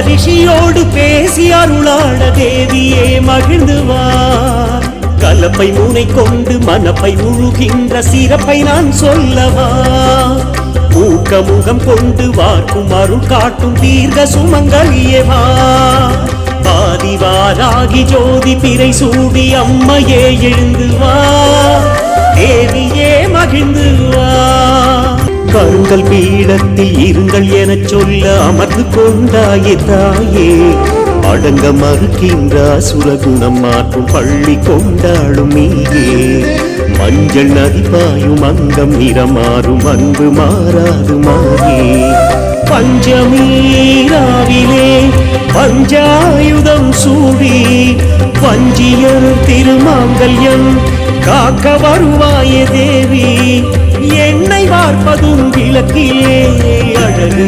ரிஷியோடு பேசி அருளாட தேவியே மகிழ்ந்து வா. கலப்பை முனை கொண்டு மனப்பை முழுகின்ற சிறப்பை நான் சொல்லவா. ஊக்க முகம் கொண்டு வார்க்கும் அருள் காட்டும் தீர்க்க சுமங்கலியவா பாதிவாராகி ஜோதி பிறை சூடி அம்மையே எழுந்து வா. உங்கள் பீடத்தில் இருங்கள் எனச் சொல்ல அமர்ந்து கொண்டாயே தாயே. அடங்க மறுக்கின்ற சுரகுணம் மாற்றும் பள்ளி கொண்டாடும் நீயே. மஞ்சள் நதி பாயும் அங்கம் நிறமாறும் அன்பு மாறாது மாறே பஞ்சமீராவிலே பஞ்சாயுதம் சூடி பஞ்சியர் திருமாங்கல்யம் காக்க வருவாயே தேவி. என்னை பார்ப்பதும் விளக்கிலே அழகு